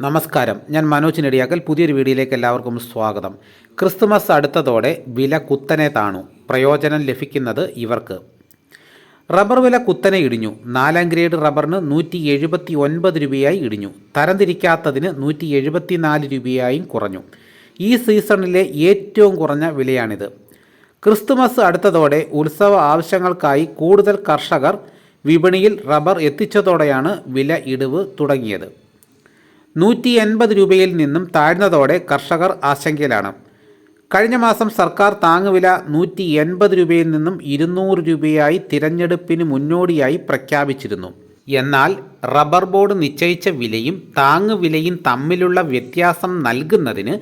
നമസ്കാരം. ഞാൻ മനോജ് നെടിയാക്കൽ. പുതിയൊരു വീഡിയോയിലേക്ക് എല്ലാവർക്കും സ്വാഗതം. ക്രിസ്തുമസ് അടുത്തതോടെ വില കുത്തനെ താണു. പ്രയോജനം ലഭിക്കുന്നത് ഇവർക്ക്. റബ്ബർ വില കുത്തനെ ഇടിഞ്ഞു. നാലാം ഗ്രേഡ് റബ്ബറിന് നൂറ്റി എഴുപത്തി ഒൻപത് രൂപയായി ഇടിഞ്ഞു. തരംതിരിക്കാത്തതിന് നൂറ്റി എഴുപത്തി നാല് രൂപയായും കുറഞ്ഞു. ഈ സീസണിലെ ഏറ്റവും കുറഞ്ഞ വിലയാണിത്. ക്രിസ്തുമസ് അടുത്തതോടെ ഉത്സവ ആവശ്യങ്ങൾക്കായി കൂടുതൽ കർഷകർ വിപണിയിൽ റബ്ബർ എത്തിച്ചതോടെയാണ് വില ഇടിവ് തുടങ്ങിയത്. നൂറ്റി എൺപത് രൂപയിൽ നിന്നും താഴ്ന്നതോടെ കർഷകർ ആശങ്കയിലാണ്. കഴിഞ്ഞ മാസം സർക്കാർ താങ്ങുവില നൂറ്റി എൺപത് രൂപയിൽ നിന്നും ഇരുന്നൂറ് രൂപയായി തിരഞ്ഞെടുപ്പിന് മുന്നോടിയായി പ്രഖ്യാപിച്ചിരുന്നു. എന്നാൽ റബ്ബർ ബോർഡ് നിശ്ചയിച്ച വിലയും താങ്ങുവിലയും തമ്മിലുള്ള വ്യത്യാസം നൽകുന്നതിന്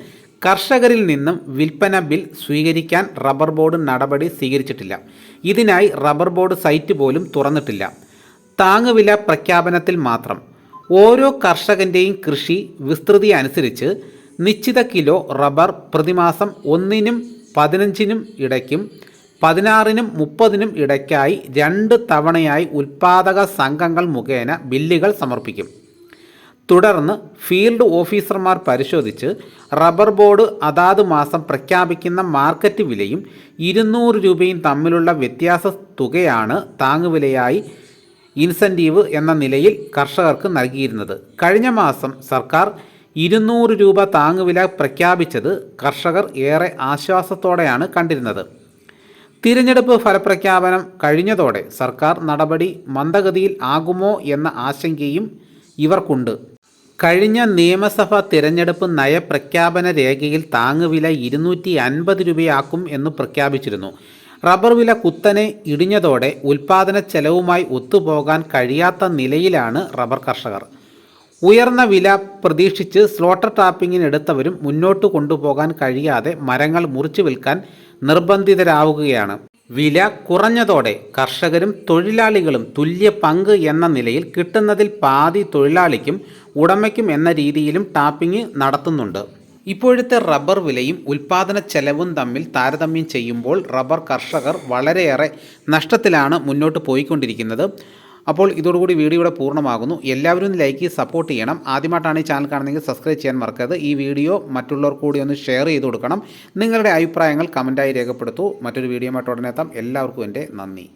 കർഷകരിൽ നിന്നും വിൽപ്പന ബിൽ സ്വീകരിക്കാൻ റബ്ബർ ബോർഡ് നടപടി സ്വീകരിച്ചിട്ടില്ല. ഇതിനായി റബ്ബർ ബോർഡ് സൈറ്റ് പോലും തുറന്നിട്ടില്ല. താങ്ങുവില പ്രഖ്യാപനത്തിൽ മാത്രം ഓരോ കർഷകന്റെയും കൃഷി വിസ്തൃതി അനുസരിച്ച് നിശ്ചിത കിലോ റബ്ബർ പ്രതിമാസം ഒന്നിനും പതിനഞ്ചിനും ഇടയ്ക്കും പതിനാറിനും മുപ്പതിനും ഇടയ്ക്കായി രണ്ട് തവണയായി ഉൽപാദക സംഘങ്ങൾ മുഖേന ബില്ലുകൾ സമർപ്പിക്കും. തുടർന്ന് ഫീൽഡ് ഓഫീസർമാർ പരിശോധിച്ച് റബ്ബർ ബോർഡ് അതാത് മാസം പ്രഖ്യാപിക്കുന്ന മാർക്കറ്റ് വിലയും ഇരുന്നൂറ് രൂപയും തമ്മിലുള്ള വ്യത്യാസ തുകയാണ് താങ്ങുവിലയായി ഇൻസെന്റീവ് എന്ന നിലയിൽ കർഷകർക്ക് നൽകിയിരുന്നത്. കഴിഞ്ഞ മാസം സർക്കാർ ഇരുന്നൂറ് രൂപ താങ്ങുവില പ്രഖ്യാപിച്ചത് കർഷകർ ഏറെ ആശ്വാസത്തോടെയാണ് കണ്ടിരുന്നത്. തിരഞ്ഞെടുപ്പ് ഫലപ്രഖ്യാപനം കഴിഞ്ഞതോടെ സർക്കാർ നടപടി മന്ദഗതിയിൽ ആകുമോ എന്ന ആശങ്കയും ഇവർക്കുണ്ട്. കഴിഞ്ഞ നിയമസഭാ തിരഞ്ഞെടുപ്പ് നയപ്രഖ്യാപന രേഖയിൽ താങ്ങുവില ഇരുന്നൂറ്റി അൻപത് രൂപയാക്കും എന്ന് പ്രഖ്യാപിച്ചിരുന്നു. റബ്ബർ വില കുത്തനെ ഇടിഞ്ഞതോടെ ഉൽപാദന ചെലവുമായി ഒത്തുപോകാൻ കഴിയാത്ത നിലയിലാണ് റബ്ബർ കർഷകർ. ഉയർന്ന വില പ്രതീക്ഷിച്ച് സ്ലോട്ടർ ടാപ്പിങ്ങിനെടുത്തവരും മുന്നോട്ട് കൊണ്ടുപോകാൻ കഴിയാതെ മരങ്ങൾ മുറിച്ചു വിൽക്കാൻ നിർബന്ധിതരാവുകയാണ്. വില കുറഞ്ഞതോടെ കർഷകരും തൊഴിലാളികളും തുല്യ പങ്ക് എന്ന നിലയിൽ കിട്ടുന്നതിൽ പാതി തൊഴിലാളിക്കും ഉടമയ്ക്കും എന്ന രീതിയിലും ടാപ്പിംഗ് നടത്തുന്നുണ്ട്. ഇപ്പോഴത്തെ റബ്ബർ വിലയും ഉൽപാദന ചെലവും തമ്മിൽ താരതമ്യം ചെയ്യുമ്പോൾ റബ്ബർ കർഷകർ വളരെയേറെ നഷ്ടത്തിലാണ് മുന്നോട്ട് പോയിക്കൊണ്ടിരിക്കുന്നത്. അപ്പോൾ ഇതോടുകൂടി വീഡിയോ ഇവിടെ പൂർണമാകുന്നു. എല്ലാവരും ലൈക്ക് സപ്പോർട്ട് ചെയ്യണം. ആദ്യമായിട്ടാണ് ഈ ചാനൽ കാണുന്നതെങ്കിൽ സബ്സ്ക്രൈബ് ചെയ്യാൻ മറക്കരുത്. ഈ വീഡിയോ മറ്റുള്ളവർ കൂടി ഒന്ന് ഷെയർ ചെയ്ത് കൊടുക്കണം. നിങ്ങളുടെ അഭിപ്രായങ്ങൾ കമന്റായി രേഖപ്പെടുത്തൂ. മറ്റൊരു വീഡിയോ ആയിട്ട് ഉടനെ എത്താം. എല്ലാവർക്കും എന്റെ നന്ദി.